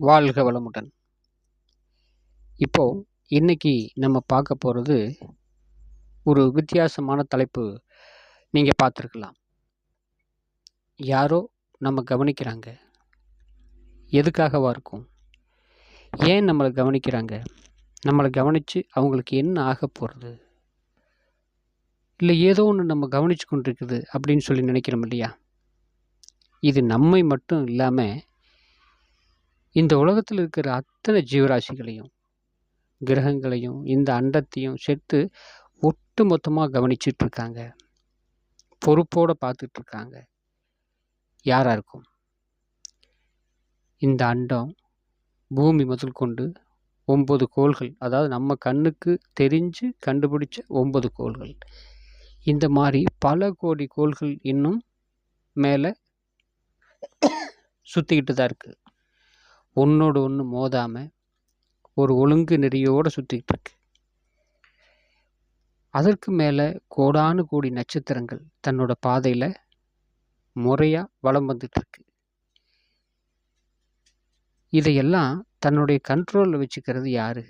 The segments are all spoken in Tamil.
வாழ்க வளமுடன். இப்போ இன்னைக்கு நம்ம பார்க்க போகிறது ஒரு வித்தியாசமான தலைப்பு நீங்கள் பார்த்துருக்கலாம். யாரோ நம்ம கவனிக்கிறாங்க. எதுக்காகவா இருக்கும்? ஏன் நம்மளை கவனிக்கிறாங்க? நம்மளை கவனித்து அவங்களுக்கு என்ன ஆக போகிறது இல்லை ஏதோ ஒன்று நம்ம கவனித்து கொண்டிருக்குது அப்படின்னு சொல்லி நினைக்கிறோம் இல்லையா? இது நம்மை மட்டும் இல்லாமல் இந்த உலகத்தில் இருக்கிற அத்தனை ஜீவராசிகளையும் கிரகங்களையும் இந்த அண்டத்தையும் சேர்த்து ஒட்டு மொத்தமாக கவனிச்சிட்டு இருக்காங்க பொறுப்போடு பார்த்துட்டு இருக்காங்க இருக்கும்? இந்த அண்டம் பூமி முதல் கொண்டு ஒம்பது கோள்கள். அதாவது நம்ம கண்ணுக்கு தெரிஞ்சு கண்டுபிடிச்ச ஒம்பது கோள்கள். இந்த மாதிரி பல கோடி கோள்கள் இன்னும் மேலே சுற்றிக்கிட்டு தான் இருக்குது ஒன்றோடு ஒன்று மோதாமல் ஒரு ஒழுங்கு நெறியோடு சுற்றிக்கிட்டு இருக்கு. அதற்கு மேலே கோடானு கோடி நட்சத்திரங்கள் தன்னோட பாதையில் முறையாக வலம் வந்துட்டுருக்கு இதையெல்லாம் தன்னுடைய கண்ட்ரோலில் வச்சுக்கிறது யார்?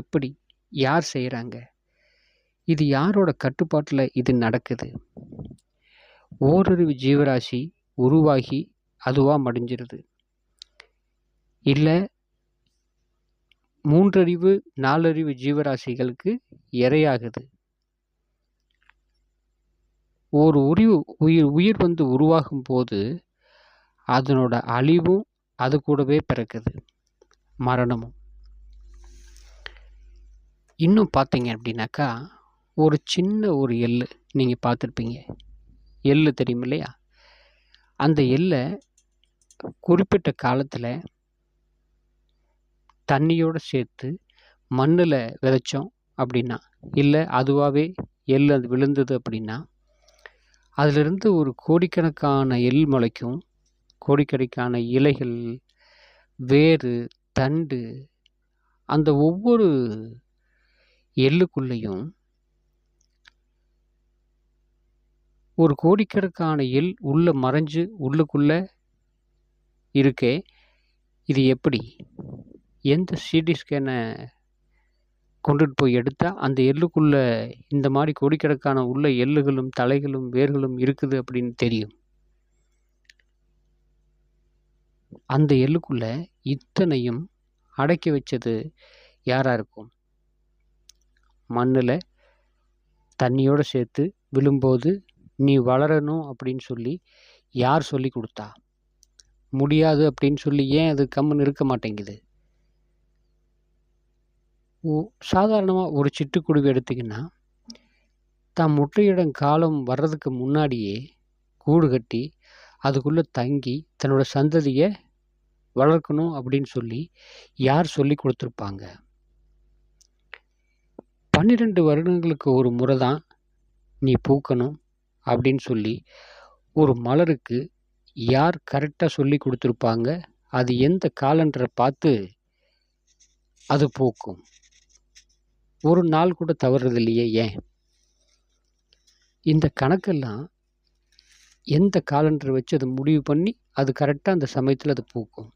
எப்படி? யார் செய்கிறாங்க இது யாரோட கட்டுப்பாட்டில் இது நடக்குது? ஓரறிவு ஜீவராசி உருவாகி அதுவாக மடிஞ்சிருது. இல்லை மூன்றறிவு நாலறிவு ஜீவராசிகளுக்கு இரையாகுது. ஒரு உரிவு உயிர் உயிர் வந்து உருவாகும் போது அதனோட அழிவும் அது கூடவே பிறக்குது மரணமும். இன்னும் பார்த்தீங்க அப்படின்னாக்கா ஒரு சின்ன ஒரு எள்ளு நீங்கள் பார்த்துருப்பீங்க எள்ளு தெரியும் இல்லையா அந்த எள்ளை குறிப்பிட்ட காலத்தில் தண்ணியோடு சேர்த்து மண்ணில் விதைச்சோம் அப்படின்னா இல்லை அதுவாகவே எள் அது விழுந்தது அப்படின்னா அதிலிருந்து ஒரு கோடிக்கணக்கான எள் முளைக்கும். கோடிக்கணக்கான இலைகள் வேறு தண்டு அந்த ஒவ்வொரு எள்ளுக்குள்ளேயும் ஒரு கோடிக்கணக்கான எள் உள்ளே மறைஞ்சு உள்ளுக்குள்ளே இருக்கே. இது எப்படி? எந்த சிடி ஸ்கேனை கொண்டுட்டு போய் எடுத்தால் அந்த எள்ளுக்குள்ளே இந்த மாதிரி கோடிக்கணக்கான உள்ள எள்ளுகளும் தலைகளும் வேர்களும் இருக்குது அப்படின்னு தெரியும். அந்த எள்ளுக்குள்ள இத்தனையும் அடக்கி வச்சது யாராக இருக்கும்? மண்ணில் தண்ணியோடு சேர்த்து விழும்போது நீ வளரணும் அப்படின்னு சொல்லி யார் சொல்லி கொடுத்தா? முடியாது அப்படின்னு சொல்லி ஏன் அது கம்முன்னு இருக்க மாட்டேங்குது? சாதாரணமாக ஒரு சிட்டுக்குருவி எடுத்திங்கன்னா தான் முட்டையிடம் காலம் வர்றதுக்கு முன்னாடியே கூடு கட்டி அதுக்குள்ளே தங்கி தன்னோட சந்ததியை வளர்க்கணும் அப்படின்னு சொல்லி யார் சொல்லி கொடுத்துருப்பாங்க? பன்னிரெண்டு வருடங்களுக்கு ஒரு முறை தான் நீ பூக்கணும் அப்படின்னு சொல்லி ஒரு மலருக்கு யார் கரெக்டாக சொல்லி கொடுத்துருப்பாங்க? அது எந்த காலண்டரை பார்த்து அது பூக்கும். ஒரு நாள் கூட தவறுறது இல்லையே ஏன்? இந்த கணக்கெல்லாம் எந்த காலண்டர் வச்சு அதை முடிவு பண்ணி அது கரெக்டாக அந்த சமயத்தில் அது பூக்கும்.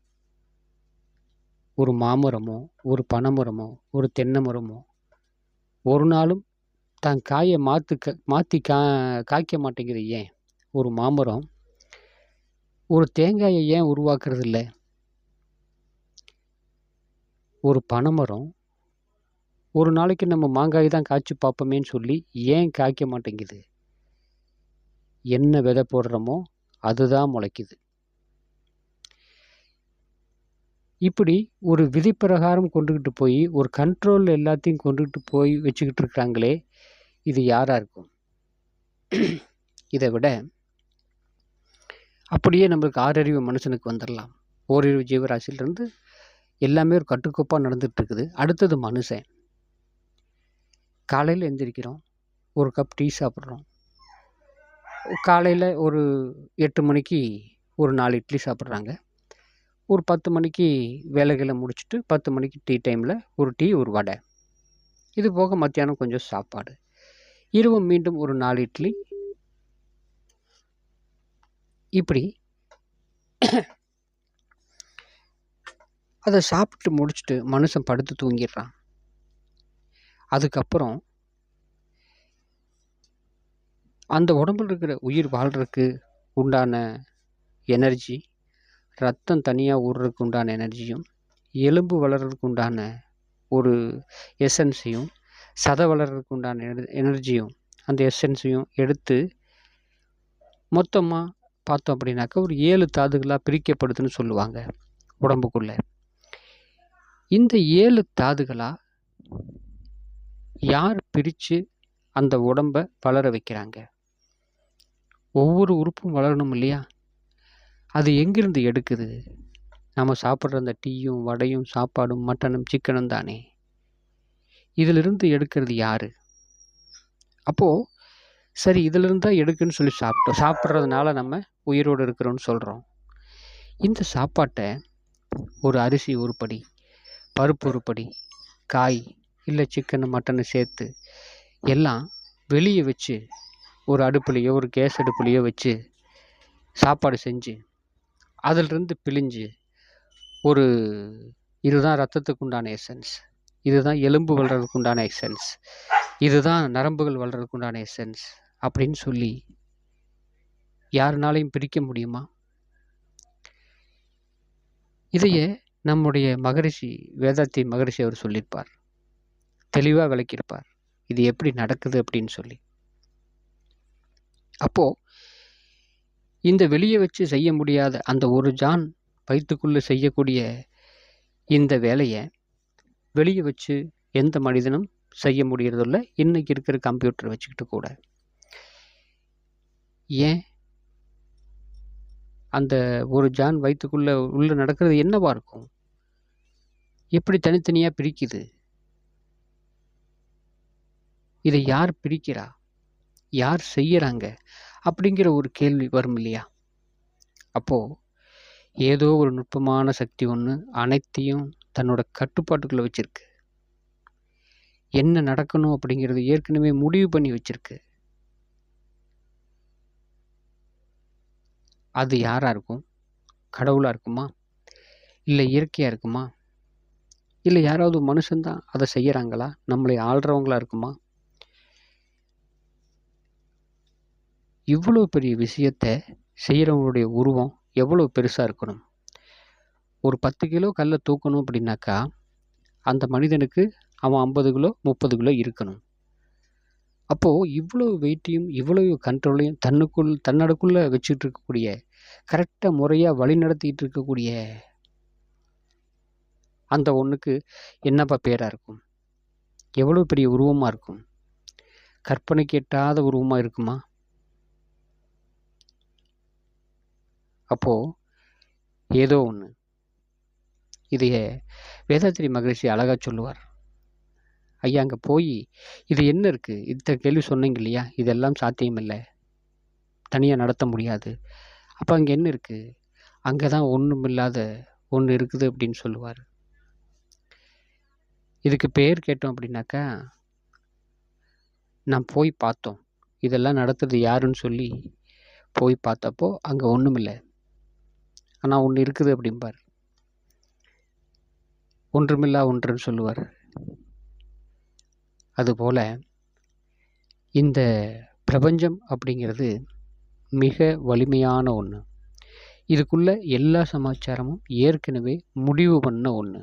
ஒரு மாமரமோ ஒரு பனைமரமோ ஒரு தென்னை மரமோ ஒரு நாளும் தான் காயை மாற்று க மாற்றி கா காய்க்க மாட்டேங்குது ஏன்? ஒரு மாமரம் ஒரு தேங்காயை ஏன் உருவாக்குறது இல்லை ஒரு பனைமரம் ஒரு நாளைக்கு நம்ம மாங்காய் தான் காய்ச்சி பார்ப்போமேன்னு சொல்லி ஏன் காய்க்க மாட்டேங்குது? என்ன விதை போடுறோமோ அதுதான் முளைக்குது. இப்படி ஒரு விதி பிரகாரம் கொண்டுக்கிட்டு போய் ஒரு கண்ட்ரோல் எல்லாத்தையும் கொண்டுக்கிட்டு போய் வச்சுக்கிட்டு இருக்கிறாங்களே இது யாராக இருக்கும்? இதை விட அப்படியே நம்மளுக்கு ஆறறிவு மனுஷனுக்கு வந்துடலாம். ஓரிரு ஜீவராசிலிருந்து எல்லாமே ஒரு கட்டுக்கோப்பாக நடந்துகிட்ருக்குது அடுத்தது மனுஷன். காலையில் எழுந்திரிக்கிறோம் ஒரு கப் டீ சாப்பிட்றோம். காலையில் ஒரு எட்டு மணிக்கு ஒரு நாலு இட்லி சாப்பிட்றாங்க. ஒரு பத்து மணிக்கு வேலைகளை முடிச்சுட்டு பத்து மணிக்கு டீ டைமில் ஒரு டீ ஒரு வடை. இது போக மத்தியானம் கொஞ்சம் சாப்பாடு. இரவு மீண்டும் ஒரு நாலு இட்லி. இப்படி அதை சாப்பிட்டு முடிச்சுட்டு மனுஷன் படுத்து தூங்கிடுறான். அதுக்கப்புறம் அந்த உடம்புல இருக்கிற உயிர் வாழ்கிறதுக்கு உண்டான எனர்ஜி ரத்தம் தனியாக ஊறுறதுக்கு உண்டான எனர்ஜியும் எலும்பு வளர்கிறதுக்கு உண்டான ஒரு எசன்ஸையும் சதை வளர்கிறதுக்கு உண்டான எனர்ஜியும் அந்த எசன்ஸையும் எடுத்து மொத்தமாக பார்த்தோம் அப்படின்னாக்கா ஒரு ஏழு தாதுகளாக பிரிக்கப்படுதுன்னு சொல்லுவாங்க உடம்புக்குள்ளே. இந்த ஏழு தாதுகளாக யார் பிரித்து அந்த உடம்பை வளர வைக்கிறாங்க? ஒவ்வொரு உறுப்பும் வளரணும் இல்லையா? அது எங்கிருந்து எடுக்குது? நம்ம சாப்பிட்ற அந்த டீயும் வடையும் சாப்பாடும் மட்டனும் சிக்கனும் தானே. இதிலிருந்து எடுக்கிறது யார்? அப்போது சரி இதிலிருந்து தான் எடுக்குன்னு சொல்லி சாப்பிட்டோம் சாப்பிட்றதுனால நம்ம உயிரோடு இருக்கிறோம்னு சொல்கிறோம் இந்த சாப்பாட்டை ஒரு அரிசி உருப்படி பருப்பு உருப்படி காய் இல்லை சிக்கனு மட்டனு சேர்த்து எல்லாம் வெளியே வச்சு ஒரு அடுப்புலையோ ஒரு கேஸ் அடுப்புலையோ வச்சு சாப்பாடு செஞ்சு அதிலிருந்து பிழிஞ்சு ஒரு இதுதான் ரத்தத்துக்கு உண்டான எசன்ஸ் இதுதான் எலும்பு வளர்றதுக்கு உண்டான எசன்ஸ் இதுதான் நரம்புகள் வளர்கிறதுக்கு உண்டான எசன்ஸ் அப்படின்னு சொல்லி யாருனாலையும் பிரிக்க முடியுமா? இதையே நம்முடைய மகரிஷி வேதாத்தி மகரிஷி அவர் சொல்லியிருப்பார். தெளிவாக விளக்கியிருப்பார். இது எப்படி நடக்குது அப்படின்னு சொல்லி. அப்போது இந்த வெளியே வச்சு செய்ய முடியாத அந்த ஒரு ஜான் வயிற்றுக்குள்ளே செய்யக்கூடிய இந்த வேலையை வெளியே வச்சு எந்த மனிதனும் செய்ய முடியறதில்ல. இன்றைக்கி இருக்கிற கம்ப்யூட்டர் வச்சுக்கிட்டு கூட. ஏன்? அந்த ஒரு ஜான் வயிற்றுக்குள்ளே உள்ளே நடக்கிறது என்னவாக இருக்கும்? எப்படி தனித்தனியாக பிரிக்குது. இதை யார் பிரிக்கிறா யார் செய்யறாங்க? அப்படிங்கிற ஒரு கேள்வி வரும் இல்லையா? அப்போது ஏதோ ஒரு நுட்பமான சக்தி ஒன்று அனைத்தையும் தன்னோட கட்டுப்பாட்டுக்குள்ளே வச்சுருக்கு. என்ன நடக்கணும் அப்படிங்கிறது ஏற்கனவே முடிவு பண்ணி வச்சுருக்கு. அது யாராக இருக்கும்? கடவுளாக இருக்குமா? இல்லை இயற்கையாக இருக்குமா? இல்லை யாராவது மனுஷன்தான் அதை செய்கிறாங்களா நம்மளை ஆள்றவங்களா இருக்குமா? இவ்வளோ பெரிய விஷயத்த செய்கிறவங்களுடைய உருவம் எவ்வளோ பெருசாக இருக்கணும்? ஒரு பத்து கிலோ கல்லை தூக்கணும் அப்படின்னாக்கா அந்த மனிதனுக்கு அவன் ஐம்பது கிலோ முப்பது கிலோ இருக்கணும். அப்போது இவ்வளோ வெயிட்டையும் இவ்வளவு கண்ட்ரோலையும் தன்னுக்குள் தன்னடுக்குள்ளே வச்சுட்டு இருக்கக்கூடிய கரெக்டாக முறையாக வழி நடத்திக்கிட்டு இருக்கக்கூடிய அந்த ஒன்றுக்கு என்னப்பா பேராக இருக்கும்? எவ்வளோ பெரிய உருவமாக இருக்கும்? கற்பனைக்கு எட்டாத உருவமாக இருக்குமா? அப்போது ஏதோ ஒன்று இதைய வேதாத்திரி மகரிஷி அழகாக சொல்லுவார். ஐயா அங்கே போய் இது என்ன இருக்குது இத்தனை கேள்வி சொன்னீங்க இல்லையா? இதெல்லாம் சாத்தியமில்லை. தனியாக நடத்த முடியாது. அப்போ அங்கே என்ன இருக்குது அங்கே தான் ஒன்றும் இல்லாத ஒன்று இருக்குது அப்படின்னு சொல்லுவார். இதுக்கு பேர் கேட்டோம் அப்படின்னாக்கா நான் போய் பார்த்தோம். இதெல்லாம் நடத்துறது யாருன்னு சொல்லி போய் பார்த்தப்போ அங்கே ஒன்றும் இல்லை ஆனால் ஒன்று இருக்குது அப்படிம்பார் ஒன்றுமில்லா ஒன்றுன்னு சொல்லுவார். அதுபோல் இந்த பிரபஞ்சம் அப்படிங்கிறது மிக வலிமையான ஒன்று இதுக்குள்ள எல்லா சமாச்சாரமும் ஏற்கனவே முடிவு பண்ண ஒன்று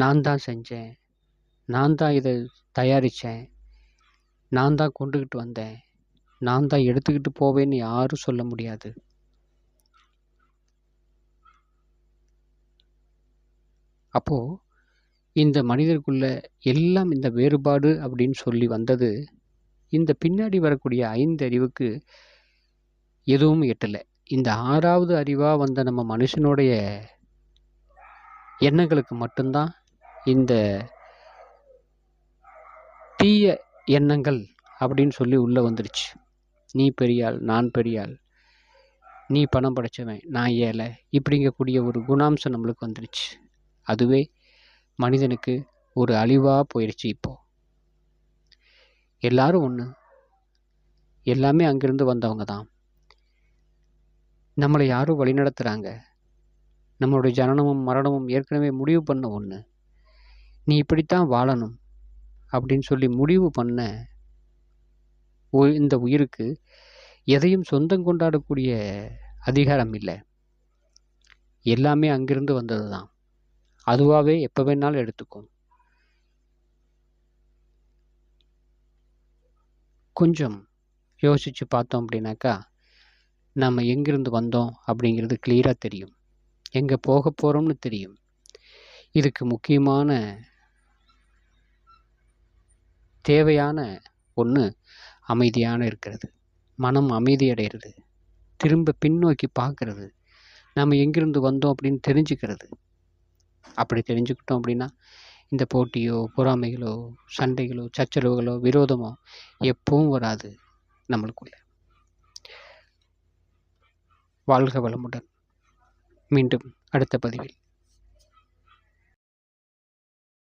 நான் தான் செஞ்சேன். நான் தான் இதை தயாரித்தேன் நான் தான் கொண்டுக்கிட்டு வந்தேன். நான் தான் எடுத்துக்கிட்டு போவேன்னு யாரும் சொல்ல முடியாது. அப்போது இந்த மனிதருக்குள்ள எல்லாம் இந்த வேறுபாடு அப்படின்னு சொல்லி வந்தது இந்த பின்னாடி வரக்கூடிய ஐந்து அறிவுக்கு எதுவும் எட்டலை. இந்த ஆறாவது அறிவாக வந்த நம்ம மனுஷனுடைய எண்ணங்களுக்கு மட்டும்தான் இந்த தீய எண்ணங்கள் அப்படின்னு சொல்லி உள்ளே வந்துடுச்சு நீ பெரியாள் நான் பெரியாள் நீ பணம் படைச்சவன் நான் ஏழை இப்படிங்கக்கூடிய ஒரு குணாம்சம் நம்மளுக்கு வந்துடுச்சு அதுவே மனிதனுக்கு ஒரு அழிவாக போயிடுச்சு இப்போது எல்லாரும் ஒன்று எல்லாமே அங்கிருந்து வந்தவங்க தான். நம்மளை யாரும் வழிநடத்துகிறாங்க நம்மளுடைய ஜனனமும் மரணமும் ஏற்கனவே முடிவு பண்ண ஒன்று நீ இப்படித்தான் வாழணும் அப்படின்னு சொல்லி முடிவு பண்ண இந்த உயிருக்கு எதையும் சொந்தம் கொண்டாடக்கூடிய அதிகாரம் இல்லை. எல்லாமே அங்கிருந்து வந்தது தான் அதுவாகவே எப்போ வேணாலும் எடுத்துக்கும் கொஞ்சம் யோசித்து பார்த்தோம் அப்படின்னாக்கா நம்ம எங்கிருந்து வந்தோம் அப்படிங்கிறது கிளியராக தெரியும். எங்கே போக போகிறோம்னு தெரியும். இதுக்கு முக்கியமான தேவையான ஒன்று அமைதியான இருக்கிறது. மனம் அமைதியடைகிறது திரும்ப பின்னோக்கி பார்க்கறது. நம்ம எங்கிருந்து வந்தோம் அப்படின்னு தெரிஞ்சுக்கிறது. அப்படி தெரிஞ்சுக்கிட்டோம் அப்படின்னா இந்த போட்டியோ பொறாமைகளோ சண்டைகளோ சச்சரவுகளோ விரோதமோ எப்பவும் வராது நம்மளுக்குள்ள. வாழ்க வளமுடன். மீண்டும் அடுத்த பதிவில்